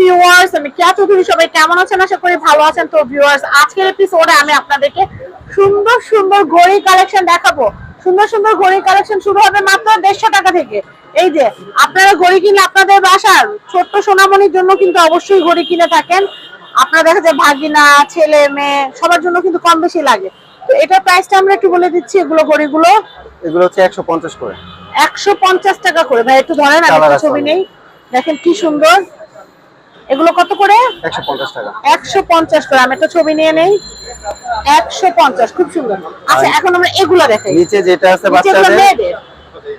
Viewers আমি কিয়া চৌধুরী সবাই কেমন আছেন? আশা করি ভালো আছেন। তো ভিউয়ার্স আজকের এপিসোডে আমি আপনাদেরকে সুন্দর সুন্দর ঘড়ি কালেকশন দেখাবো। সুন্দর সুন্দর ঘড়ি কালেকশন শুরু হবে মাত্র দেড়শো টাকা থেকে। এই যে আপনারা ঘড়ি কিনলে আপনাদের বাসার ছোট্ট সোনামণির জন্য কিন্তু অবশ্যই ঘড়ি কিনে থাকেন। আপনারা দেখা যায় ভাগিনা ছেলে মেয়ে সবার জন্য কিন্তু কম বেশি লাগে। তো এটার প্রাইসটা আমরা একটু বলে দিচ্ছি এগুলো ঘড়িগুলো। এগুলো হচ্ছে একশো পঞ্চাশ করে। একশো পঞ্চাশ টাকা করে। ভাই একটু ধরেন আমি ছবি নেই। দেখেন কি সুন্দর। এগুলো কত করে? একশো পঞ্চাশ টাকা। করে। আমি একটা ছবি নিয়ে নেই। একশো পঞ্চাশ খুব সুন্দর। আচ্ছা এখন আমরা এগুলা দেখাই। নিচে যেটা আছে বাচ্চাদের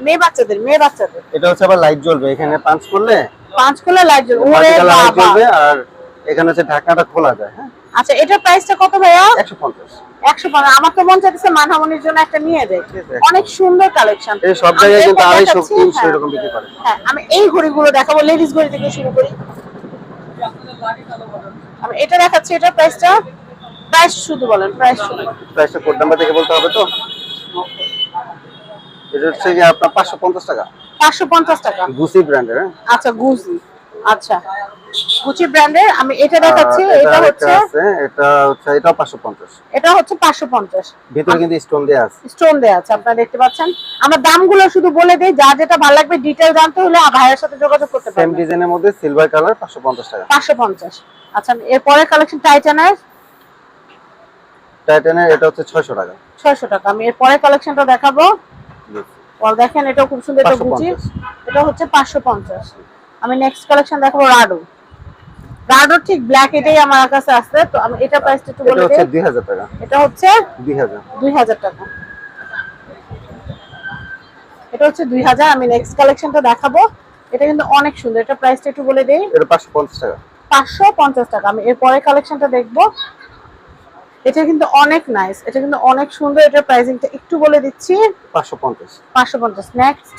মেয়ে বাচ্চাদের মেয়ে বাচ্চাদের। এটা হচ্ছে আবার লাইট জ্বলবে। এখানে পাঁচ করলে পাঁচ কোলা লাইট জ্বলবে। ওরে বাবা। আর এখানে হচ্ছে ঢাকনাটা খোলা যায় হ্যাঁ? আচ্ছা এটার প্রাইসটা কত ভাইয়া? একশো পঞ্চাশ। একশো পঞ্চাশ। আমার তো মন চাইতেছে মানহামনির জন্য একটা নিয়ে দেয় অনেক সুন্দর কালেকশন এই সব জায়গায় কিন্তু আড়াইশো তিনশো এরকম বিক্রি করে। হ্যাঁ আমি এই ঘড়িগুলো দেখাবো লেডিস ঘড়ি থেকে শুরু করি। আমি এটা দেখাচ্ছি এটা প্রাইসটা প্রাইস শুধু বলেন প্রাইস শুধু প্রাইসটা কোড নাম্বার দেখে বলতে হবে তো? এটা হচ্ছে যে আপনার পাঁচশো পঞ্চাশ টাকা। পাঁচশো পঞ্চাশ টাকা। গুসি ব্র্যান্ডের আচ্ছা গুসি আচ্ছা। গুচি ব্র্যান্ডের আমি এটা দেখাচ্ছি এটা হচ্ছে এটা হচ্ছে পাঁচশো পঞ্চাশ। এটা হচ্ছে পাঁচশো পঞ্চাশ। ভিতরে কিন্তু স্টোন দেওয়া আছে। স্টোন দেওয়া আছে আপনারা দেখতে পাচ্ছেন। আমরা দামগুলো শুধু বলে দিই যা যেটা ভালো লাগবে ডিটেল জানতে হলে ভাইয়ের সাথে যোগাযোগ করতে সেম ডিজাইনের মধ্যে সিলভার কালার পাঁচশো পঞ্চাশ টাকা। পাঁচশো পঞ্চাশ। আচ্ছা এরপরে কালেকশন টাইটানের টাইটানের এটা হচ্ছে ছয়শো টাকা। ছয়শো টাকা। আমি এরপরে কালেকশনটা দেখাবো। ওয়াল দেখেন এটা খুব সুন্দর এটা গুচি এটা হচ্ছে পাঁচশো পঞ্চাশ। আমি নেক্সট কালেকশন দেখাবো রাডো ঠিক ব্ল্যাক এটাই আমার কাছে আছে তো আমি এটা প্রাইসটা একটু বলে হচ্ছে দিই। দুই হাজার টাকা। এটা হচ্ছে দুই হাজার। দুই হাজার টাকা। এটা হচ্ছে দুই হাজার আমি নেক্সট কালেকশনটা দেখাবো। এটা কিন্তু অনেক সুন্দর এটা প্রাইসটা একটু বলে দিই। এটা পাঁচশো পঞ্চাশ টাকা। পাঁচশো পঞ্চাশ টাকা আমি এর পরের কালেকশনটা দেখব। এটা কিন্তু অনেক নাইস এটা কিন্তু অনেক সুন্দর এটার প্রাইসিংটা একটু বলে দিচ্ছি। পাঁচশো পঞ্চাশ। পাঁচশো পঞ্চাশ নেক্সট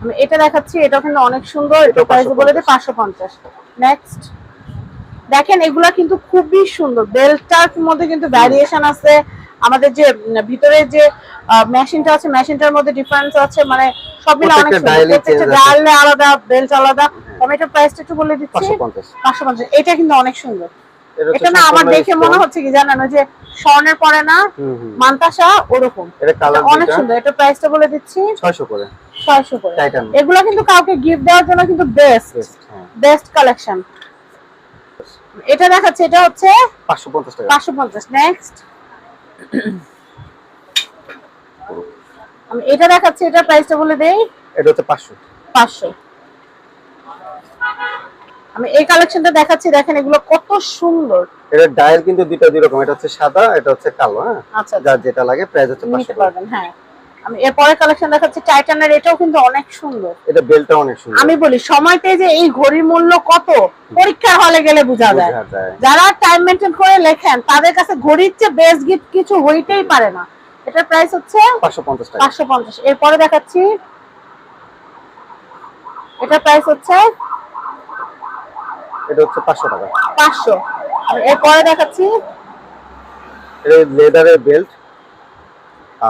আমি এটা দেখাচ্ছি এটা কিন্তু অনেক সুন্দর এটা প্রাইস বলে দিই পাঁচশো পঞ্চাশ। নেক্সট দেখেন এগুলা কিন্তু খুবই সুন্দর। বেলটার মধ্যে কিন্তু ভ্যারিয়েশন আছে। আমাদের যে ভিতরে যে মেশিনটা আছে মেশিনটার মধ্যে ডিফারেন্স আছে মানে সব মিলে অনেক। ডায়ালে আলাদা বেল্ট আলাদা। আমি এটা প্রাইসটা একটু বলে দিচ্ছি পাঁচশো পঞ্চাশ। এটা কিন্তু অনেক সুন্দর। এটা না আমার দেখে মনে হচ্ছে কি জানেন যে স্বর্ণের পরে না মান্তাসা ওরকম। অনেক সুন্দর এটা প্রাইসটা বলে দিচ্ছি। ছয়শো করে। ছয়শো করে। এগুলো কিন্তু কাউকে গিফট দেওয়ার জন্য কিন্তু বেস্ট বেস্ট কালেকশন এটা দেখাচ্ছে এটা হচ্ছে পাঁচশো পঞ্চাশ টাকা। পাঁচশো পঞ্চাশ নেক্সট এটা দেখাচ্ছি এটা প্রাইসটা বলে দেই। এটা হচ্ছে পাঁচশো। পাঁচশো। আমি এই কালেকশনটা দেখাচ্ছি দেখেন এগুলো কত সুন্দর। এটা ডায়াল কিন্তু দুইটা দুই রকম এটা হচ্ছে সাদা এটা হচ্ছে কালো হ্যাঁ? আচ্ছা যার যেটা লাগে প্রাইস হচ্ছে পাঁচশো নিতে টাকা। পারবেন হ্যাঁ। আমি এরপরে কালেকশন দেখাচ্ছি টাইটানের এটাও কিন্তু অনেক সুন্দর। এটা বেলটা অনেক সুন্দর। আমি বলি সময়তে যে এই ঘড়ির মূল্য কত পরীক্ষার হলে গেলে বোঝা যায়। যারা টাইম মেনটেন করে লেখেন তাদের কাছে ঘড়ির চেয়ে বেস্ট গিফট কিছু হইতেই পারে না। এটার প্রাইস হচ্ছে পাঁচশো পঞ্চাশ টাকা। পাঁচশো পঞ্চাশ। এরপরে দেখাচ্ছি এটার প্রাইস হচ্ছে এটা হচ্ছে পাঁচশো টাকা। পাঁচশো। আমি এরপরে দেখাচ্ছি। এটা লেদারের বেল্ট।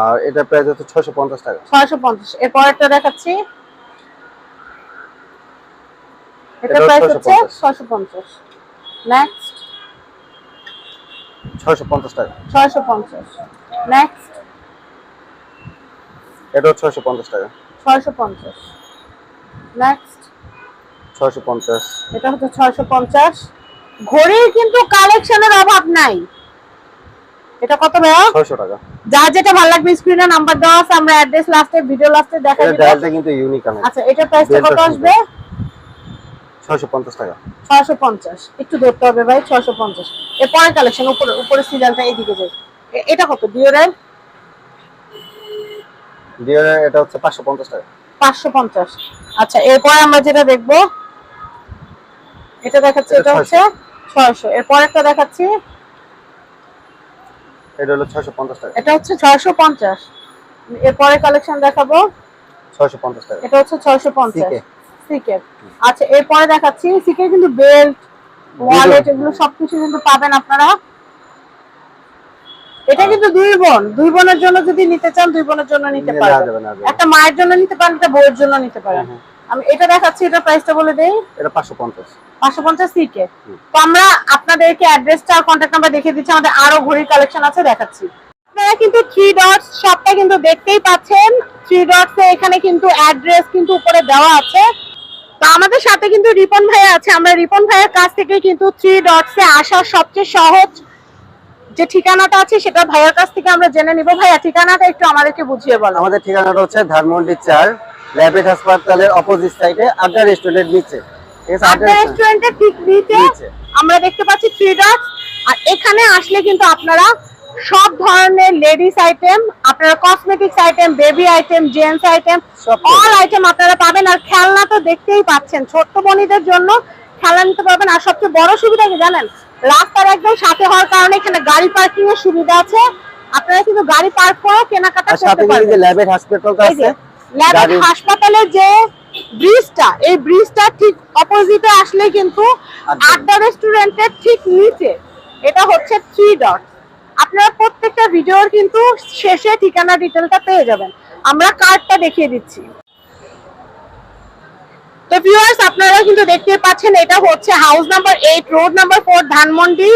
আর এটা প্রাইস হচ্ছে ছয়শো পঞ্চাশ টাকা। ছয়শো পঞ্চাশ। এরপরেরটা দেখাচ্ছি। এটার প্রাইস হচ্ছে 650 ছয়শো পঞ্চাশ। নেক্সট ছয়শো পঞ্চাশ টাকা। ছয়শো পঞ্চাশ। নেক্সট এটাও ছয়শো পঞ্চাশ টাকা। ছয়শো পঞ্চাশ। নেক্সট এটা হচ্ছে ঘড়ির কিন্তু কালেকশনের অভাব নাই। এটা কত ভাইয়া ছয়শো টাকা। যা যেটা ভালো লাগবে স্ক্রিনে নাম্বার দেওয়া আছে আমরা অ্যাড্রেস লাস্টে ভিডিও লাস্টে দেখা এটা দিব ডায়ালটা কিন্তু ইউনিক অনেক আচ্ছা এটা প্রাইসটা কত আসবে? ছয়শো পঞ্চাশ টাকা। ছয়শো পঞ্চাশ। একটু ধরতে হবে ভাই ছয়শো পঞ্চাশ। এরপরে কালেকশন উপরে উপরে সিরিয়ালটা এইদিকে যাই। এ- এটা কত? ডিওরের দিয়ে এটা হচ্ছে পাঁচশো পঞ্চাশ টাকা। পাঁচশো পঞ্চাশ। আচ্ছা এরপরে আমরা যেটা দেখব এটা দেখাচ্ছি এটা হচ্ছে ছয়শো। এরপর একটা দেখাচ্ছি। এটা হলো ছয়শো পঞ্চাশ টাকা। এটা হচ্ছে ছয়শো পঞ্চাশ। এরপরে কালেকশন দেখাবো। ছয়শো পঞ্চাশ টাকা। এটা হচ্ছে ছয়শো পঞ্চাশ। CK সিকে আচ্ছা এরপরে দেখাচ্ছি। সিকে কিন্তু বেল্ট ওয়ালেট এগুলো সবকিছু কিন্তু পাবেন আপনারা। এটা কিন্তু দুই বোন। দুই বোনের জন্য যদি নিতে চান দুই বোনের জন্য নিতে পারবেন। একটা মায়ের জন্য নিতে পারেন একটা বউয়ের জন্য নিতে পারেন। আমি এটা দেখাচ্ছি এটা প্রাইসটা বলে দেই। এটা পাঁচশো পঞ্চাশ পাঁচশো পঞ্চাশ সিকে হুম। তো আমরা আপনাদেরকে অ্যাড্রেসটা আর কন্ট্যাক্ট নাম্বার দেখিয়ে দিচ্ছি আমাদের আরও ঘড়ির কালেকশন আছে দেখাচ্ছি। আপনারা কিন্তু থ্রি ডটস শপটা কিন্তু দেখতেই পাচ্ছেন। থ্রি ডটস এখানে কিন্তু অ্যাড্রেস কিন্তু উপরে দেওয়া আছে। তো আমাদের সাথে কিন্তু রিপন ভাই আছে। আমরা রিপন ভাইয়ের কাছ থেকে কিন্তু থ্রি ডটস এ আসার সবচেয়ে সহজ যে ঠিকানাটা আছে সেটা ভাইয়ের কাছ থেকে আমরা জেনে নিব। ভাইয়া ঠিকানাটা একটু আমাদেরকে বুঝিয়ে বলো। আমাদের ঠিকানাটা হচ্ছে ধানমন্ডি চার ল্যাবেট হাসপাতালের অপোজিট সাইডে আড্ডা রেস্টুরেন্টের নিচে। ঠিক নিচে। আমরা দেখতে পাচ্ছি থ্রি ডটস আর এখানে আসলে কিন্তু আপনারা সব ধরনের লেডিস আইটেম আপনারা cosmetics item baby item gents item all item আপনারা পাবেন। আর খেলনা তো দেখতেই পাচ্ছেন ছোট্ট বোনীদের জন্য খেলা নিতে পারবেন। আর সবচেয়ে বড় সুবিধা কি জানেন? রাস্তার একদম সাথে হওয়ার কারণে এখানে গাড়ি পার্কিং এর সুবিধা আছে। আপনারা কিন্তু গাড়ি পার্ক করে কেনাকাটা করতে পারবেন। ল্যাবেট আছে হাসপাতালের যে ব্রিজটা এই ব্রিজটা ঠিক অপোজিটে আসলে কিন্তু আড্ডা। আড্ডা রেস্টুরেন্টের ঠিক নিচে। এটা হচ্ছে থ্রি ডট আপনারা প্রত্যেকটা ভিডিওর কিন্তু শেষে ঠিকানা ডিটেলটা পেয়ে যাবেন। আমরা কার্ডটা দেখিয়ে দিচ্ছি। তো ভিউয়ার্স আপনারা কিন্তু দেখতে পাচ্ছেন এটা হচ্ছে house number eight road number four Dhanmondi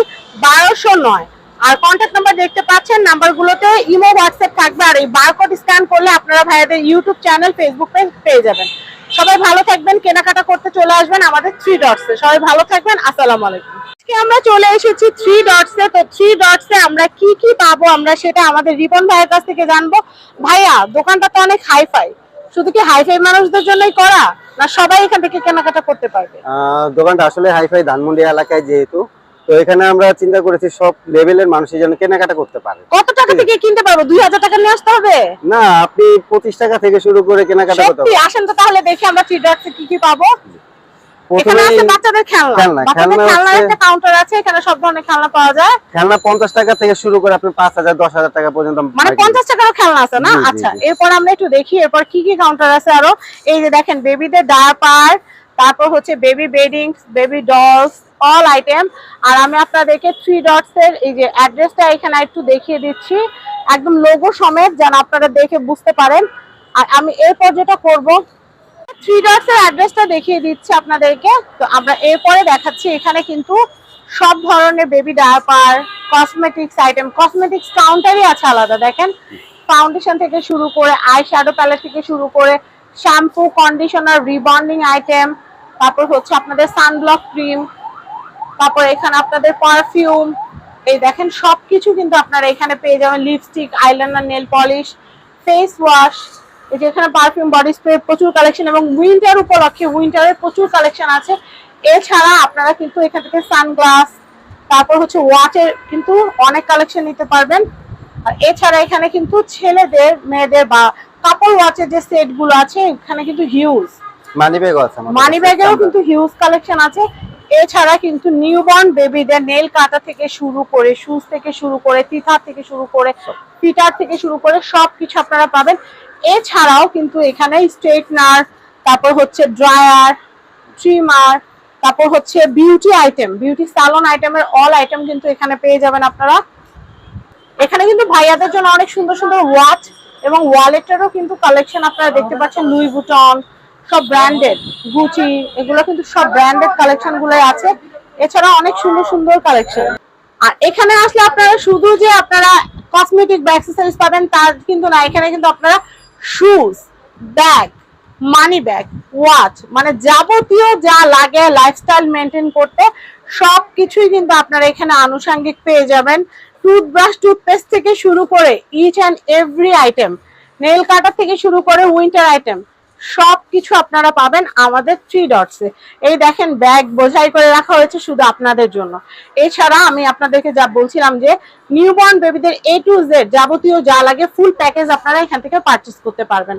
বারোশো নয়। আর কন্ট্যাক্ট নাম্বার দেখতে পাচ্ছেন নাম্বারগুলোতে ইমো হোয়াটসঅ্যাপ থাকবে। আর এই বারকোড স্ক্যান করলে আপনারা ভাইয়াদের ইউটিউব চ্যানেল ফেসবুক পেজ পেয়ে যাবেন। সবাই ভালো থাকবেন, কেনাকাটা করতে চলে আসবেন আমাদের থ্রি ডটসে সবাই ভালো থাকবেন, আসসালামু আলাইকুম। আমরা চলে এসেছি থ্রি ডটসে তো থ্রি ডটসে আমরা কি কি পাবো আমরা সেটা আমাদের রিপন ভাইয়ের কাছ থেকে জানব। ভাইয়া, দোকানটা তো অনেক হাইফাই। শুধু কি হাইফাই মানুষদের জন্যই করা, না সবাই এখান থেকে কেনাকাটা করতে পারবে? দোকানটা আসলে হাইফাই ধানমন্ডি এলাকায় যেহেতু তো এখানে আমরা চিন্তা করেছি সব লেভেলের মানুষের জন্য কেনাকাটা করতে পারে। কত টাকা থেকে কিনতে পারব? দুই হাজার টাকা নিয়ে আসতে হবে? না আপনি পঁচিশ টাকা থেকে শুরু করে কেনাকাটা করতে আসেন তো তাহলে দেখি আমরা কি কি পাবো। এখানে আছে বাচ্চাদের খেলনা। খেলনা, বাচ্চাদের খেলনার একটা কাউন্টার আছে এখানে সব ধরনের খেলনা পাওয়া যায়। খেলনা পঞ্চাশ টাকা থেকে শুরু করে আপনি টাকা পর্যন্ত মানে টাকারও খেলনা আছে না? আচ্ছা এরপর আমরা একটু দেখি এরপর কি কি কাউন্টার আছে আরও? এই যে দেখেন বেবিদের ডায়াপার তারপর হচ্ছে baby bedding baby dolls all item আর আমি আপনাদেরকে থ্রি ডটস এর এই যে অ্যাড্রেসটা এখানে একটু দেখিয়ে দিচ্ছি। একদম লোগো সমেত যেন আপনারা দেখে বুঝতে পারেন। আর আমি এরপর যেটা করব থ্রি ডটস এর অ্যাড্রেসটা দেখিয়ে দিচ্ছি আপনাদেরকে। তো আমরা এরপরে দেখাচ্ছি এখানে কিন্তু সব ধরনের baby diaper cosmetics item cosmetics কাউন্টারই আছে আলাদা, দেখেন। ফাউন্ডেশন থেকে শুরু করে আই শ্যাডো প্যালেট থেকে শুরু করে শ্যাম্পু কন্ডিশনার রিবন্ডিং আইটেম তারপর হচ্ছে আপনাদের সানব্লক ক্রিম তারপর এখানে আপনাদের পারফিউম এই দেখেন সবকিছু কিন্তু আপনারা এখানে পেয়ে যাবেন। Lipstick eyeliner nail polish face wash এই যে এখানে পারফিউম বডি স্প্রে প্রচুর কালেকশন এবং উইন্টার উপলক্ষে উইন্টারের প্রচুর কালেকশন আছে। এছাড়া আপনারা কিন্তু এখান থেকে সানগ্লাস তারপর হচ্ছে ওয়াচের কিন্তু অনেক কালেকশন নিতে পারবেন। আর এছাড়া এখানে কিন্তু ছেলেদের, মেয়েদের বা কাপড় ওয়াচের যে সেটগুলো আছে এখানে কিন্তু হিউজ মানি ব্যাগও আছে মানি কাছে, ব্যাগেরও কিন্তু হিউজ কালেকশন আছে। এছাড়া কিন্তু নিউবর্ন বেবিদের নেল কাটা থেকে শুরু করে শুজ থেকে শুরু করে তিথার থেকে শুরু করে ফিটার থেকে শুরু করে সবকিছু আপনারা পাবেন। এছাড়াও কিন্তু এখানে স্ট্রেটনার তারপর হচ্ছে ড্রায়ার ট্রিমার তারপর হচ্ছে বিউটি আইটেম বিউটি সালন আইটেমের অল আইটেম কিন্তু এখানে পেয়ে যাবেন আপনারা। এখানে কিন্তু ভাইয়াদের জন্য অনেক সুন্দর সুন্দর ওয়াচ এবং ওয়ালেটেরও কিন্তু কালেকশন আপনারা দেখতে পাচ্ছেন লুই বুটন সব ব্র্যান্ডেড গুচি এগুলো কিন্তু সব ব্র্যান্ডেড কালেকশনগুলো আছে। এছাড়া অনেক সুন্দর সুন্দর কালেকশন আর এখানে আসলে আপনারা শুধু যে আপনারা কসমেটিক বা অ্যাক্সেসরিজ পাবেন, তার কিন্তু না, এখানে কিন্তু আপনারা shoes bag money bag watch মানে যাবতীয় যা লাগে লাইফস্টাইল মেনটেন করতে সব কিছুই কিন্তু আপনারা এখানে আনুষঙ্গিক পেয়ে যাবেন। টুথব্রাশ টুথপেস্ট থেকে শুরু করে each and every item nail cutter থেকে শুরু করে উইন্টার আইটেম সব কিছু আপনারা পাবেন আমাদের থ্রি ডটসে এই দেখেন ব্যাগ বোঝাই করে রাখা হয়েছে শুধু আপনাদের জন্য। এছাড়া আমি আপনাদেরকে যা বলছিলাম যে নিউবর্ন বেবিদের এ টু জেড যাবতীয় যা লাগে ফুল প্যাকেজ আপনারা এখান থেকে পারচেস করতে পারবেন।